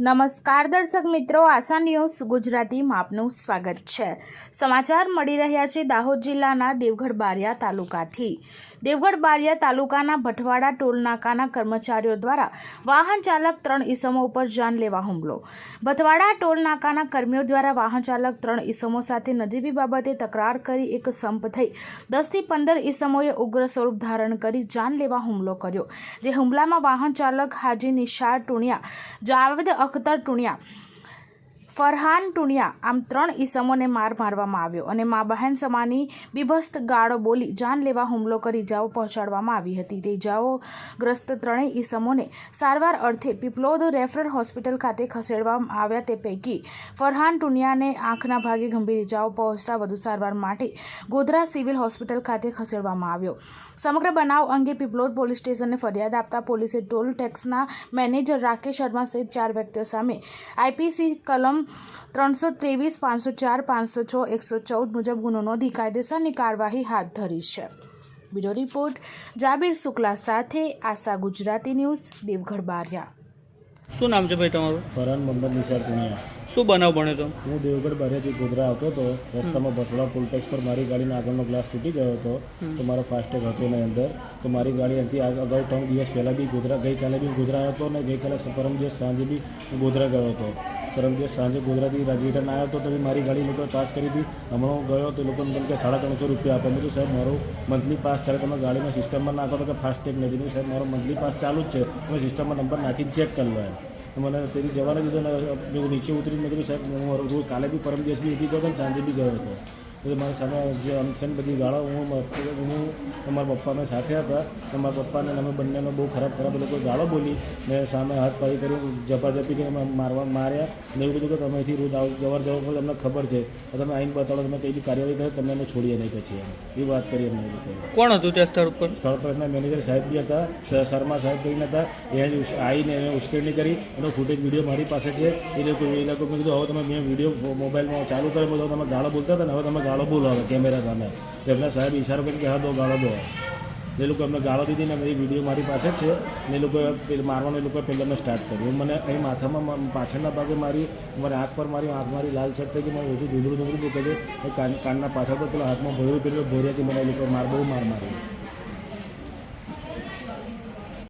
નમસ્કાર દર્શક મિત્રો, આશા ન્યૂઝ ગુજરાતીમાં આપનું સ્વાગત છે. સમાચાર મળી રહ્યા છે દાહોદ જિલ્લાના દેવગઢ બારિયા તાલુકાથી. દેવગઢ બારિયા તાલુકાના ભટવાડા ટોલનાકાના કર્મચારીઓ દ્વારા વાહન ચાલક ત્રણ ઈસમો ઉપર જાનલેવા હુમલો. ભટવાડા ટોલનાકાના કર્મીઓ દ્વારા વાહન ચાલક ત્રણ ઈસમો સાથે નજીવી બાબતે તકરાર કરી એક સંપ થઈ દસથી પંદર ઈસમોએ ઉગ્ર સ્વરૂપ ધારણ કરી જાનલેવા હુમલો કર્યો, જે હુમલામાં વાહન ચાલક હાજી નિશાળ ટુણિયા, જાવેદ અખ્તર ટુણિયા ફરહાન ટુણિયા આમ ત્રણ ઈસમોને માર મારવામાં આવ્યો અને મા બહેન સમાની બીભસ્ત ગાળો બોલી જાન લેવા હુમલો કરી જાઓ પહોંચાડવામાં આવી હતી. તે જાઓગ્રસ્ત ત્રણેય ઈસમોને સારવાર અર્થે પીપલોદ રેફરલ હોસ્પિટલ ખાતે ખસેડવામાં આવ્યા. તે પૈકી ફરહાન ટુણિયાને આંખના ભાગે ગંભીર ઇજાઓ પહોંચતા વધુ સારવાર માટે ગોધરા સિવિલ હોસ્પિટલ ખાતે ખસેડવામાં આવ્યો. સમગ્ર બનાવ અંગે પીપલોદ પોલીસ સ્ટેશનને ફરિયાદ આપતા પોલીસે ટોલ ટેક્સના મેનેજર રાકેશ શર્મા સહિત ચાર વ્યક્તિઓ સામે આઈપીસી કલમ ત્રણસો ત્રેવીસ પાંચસો ચાર પાંચસો છ એકસો ચૌદ મુજબ ગુનો નોંધી કાયદેસરની કાર્યવાહી હાથ ધરી છે. બ્યુરો રિપોર્ટ જાબીર શુક્લા સાથે આશા ગુજરાતી ન્યૂઝ દેવગઢ બારિયા. શું નામ છે ભાઈ તમારું? ફરહાન મોહમ્મદ નિસાર પુણિયા શું બનાવ બન્યો તો હું દેવગઢ બારેથી ગોધરા આવતો હતો. રસ્તામાં ભટોડા પુલટેક્સ પર મારી ગાડીનો આગળનો ગ્લાસ તૂટી ગયો હતો. તો મારો ફાસ્ટેગ હતો એની અંદર. તો મારી ગાડી અહીંથી અગાઉ ત્રણ દિવસ પહેલાં બી ગોધરા ગઈકાલે બી ગોધરા આવ્યો હતો અને ગઈકાલે પરમ દિવસ સાંજે બી ગોધરા ગયો હતો. પરમ દિવસ સાંજે ગોધરાથી રિટર્ન આવ્યો હતો તો મારી ગાડી લોકોએ પાસ કરી હતી. હમણાં ગયો તો લોકોને મને કે સાડા ત્રણસો રૂપિયા આપે મેં કીધું, સાહેબ, મારો મંથલી પાસ ચાલે. તમે ગાડીમાં સિસ્ટમમાં નાખો તો કે ફાસ્ટેગ નથી. મેં સાહેબ, મારો મંથલી પાસ ચાલુ જ છે. તમે સિસ્ટમમાં નંબર નાખી ચેક કરી લો તો મને તેથી જવાને દીધો ને નીચે ઉતરીને મેં કીધું, સાહેબ, હું રોજ કાલે બી પરમ દિવસ બી હતી ગયો હતો સાંજે બી ગયો હતો. એટલે મારી સામે જે અમસન બધી ગાળો હું મ- હું અમારા પપ્પાને સાથે હતા. અમારા મારા પપ્પાને અમે બંનેનો બહુ ખરાબ ખરાબ એ લોકો ગાળો બોલી ને સામે હાથ પાડી કરી ઝપાઝપી કરીને અમે મારવા માર્યા ને એવું કીધું કે તમે અહીંથી રોજ આવ જવાર જવા પર તમને ખબર છે. તો તમે આઈને બતાડો તમે કઈ બી કાર્યવાહી કરો તમને અમે છોડીએ નહીં પછી એમ. એ વાત કરી અમને કોણ હતું ત્યાં સ્થળ પર સ્થળ પર એમના મેનેજર સાહેબ બી હતા શર્મા સાહેબ કરીને હતા. એ જ આવીને એને ઉશ્કેરણી કરી એનો ફૂટેજ વીડિયો મારી પાસે છે. એ લોકો એ લોકો મેં કીધું હવે તમે મેં વીડિયો મોબાઈલમાં ચાલુ કર્યો તો તમે ગાળો બોલતા હતા ને હવે તમે ગાળો બોલાવે, કેમેરા સામે. તો સાહેબ ઈશારો કરીને કે, હા, દો ગાળો, દો. એ લોકો એમને ગાળો દીધી ને એ વીડિયો મારી પાસે જ છે ને એ લોકોએ મારવાનું એ લોકોએ પહેલાં સ્ટાર્ટ કર્યું. મને અહીં માથામાં પાછળના ભાગે મારી મારી આંખ પર મારી આંખ મારી લાલ છટ થઈ ગઈ, મને ઓછું ધૂંધળું ધૂંધળું દેખાય છે. કાન, કાનના પાછળ પર પેલા હાથમાં ભર્યું પેલું ભર્યાથી મને એ લોકો માર, બહુ માર માર્યો.